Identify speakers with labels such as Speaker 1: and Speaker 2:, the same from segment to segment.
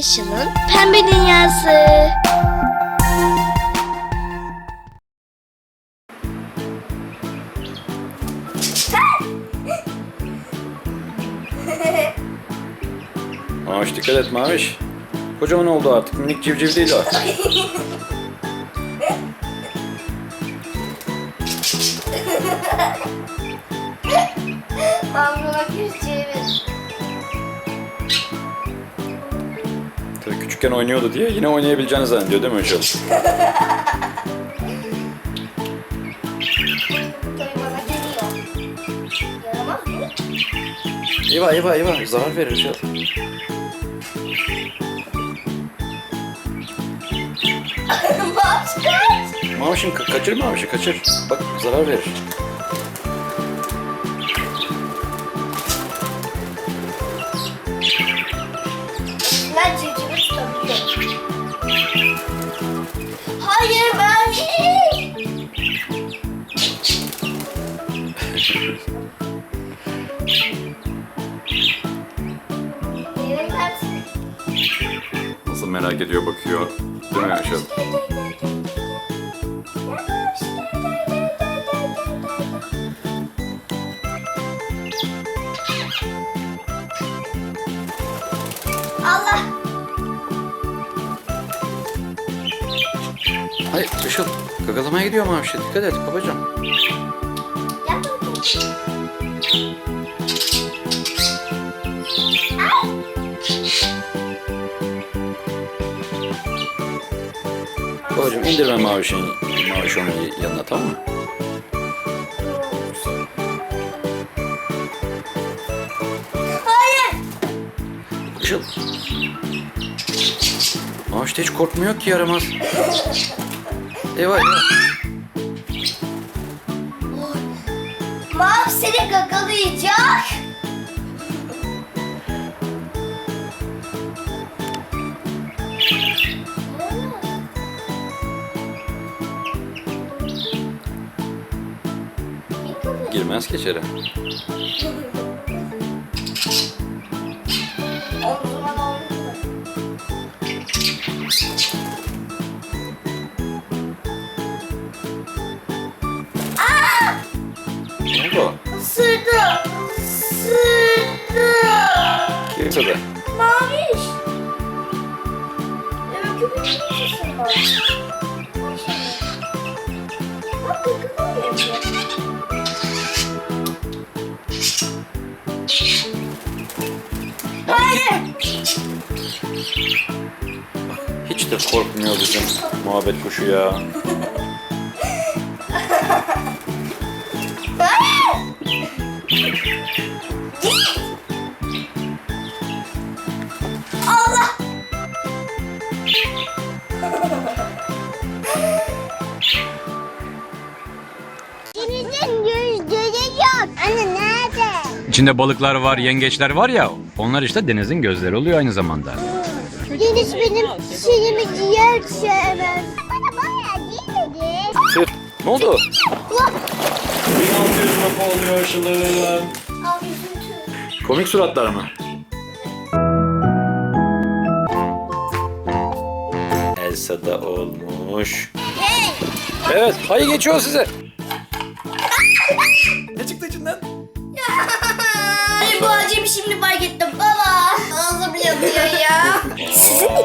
Speaker 1: Işıl'ın Pembe Dünyası.
Speaker 2: Maviş dikkat et Maviş. Kocaman oldu artık. Minik civciv değil o.
Speaker 1: Mamluna
Speaker 2: küçükken oynuyordu diye yine oynayabileceğini zannediyor değil mi
Speaker 1: mı?
Speaker 2: Eyvah eyvah eyvah zarar verir
Speaker 1: kaç.
Speaker 2: Mavişim ka- kaçır Maviş'i kaçır. Bak zarar verir.
Speaker 1: Tersi.
Speaker 2: Nasıl merak ediyor bakıyor. Değil mi Işıl?
Speaker 1: Allah.
Speaker 2: Hayır Işıl. Gagalamaya gidiyor Maviş'e. Dikkat et babacığım.
Speaker 1: Gel
Speaker 2: Babacığım indirme Maviş'in Maviş onun yanına tamam mı?
Speaker 1: Hayır.
Speaker 2: Işıl. Maviş hiç korkmuyor ki yaramaz. Eyvah eyvah.
Speaker 1: Mav seni gagalayacak.
Speaker 2: Girmez ki içeri. Ne oldu?
Speaker 1: Isırdı. Isırdı.
Speaker 2: Kimse de.
Speaker 1: Maviş. Evet köpeğin sesi var. Bak gıgıdan yapıyor.
Speaker 2: Hiç de korkmuyor bizim muhabbet kuşu ya.
Speaker 1: Hayır. Allah. Denizin yüzleri yok. Anne nerede?
Speaker 3: İçinde balıklar var, yengeçler var ya. Onlar işte denizin gözleri oluyor aynı zamanda.
Speaker 1: Deniz benim şeyimi ciğer sevmez. Bana bayağı değil.
Speaker 2: Tüh, ne oldu?
Speaker 1: Allah.
Speaker 2: 1600 lira oluyor
Speaker 1: üzüntü.
Speaker 2: Komik suratlar mı? Elsa da olmuş.
Speaker 1: Hey.
Speaker 2: Evet, hayır geçiyor size. ne çıktı içinden?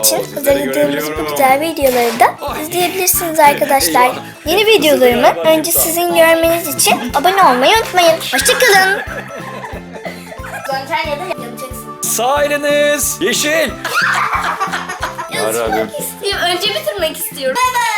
Speaker 1: için hazırladığımız bu güzel videoları da izleyebilirsiniz arkadaşlar. Yeni videolarımı önce sizin görmeniz için abone olmayı unutmayın. Hoşçakalın. Döneceksin ya da yanacaksın.
Speaker 2: Sağ eliniz yeşil.
Speaker 1: İstiyorum. Önce bitirmek istiyorum. Bay bay.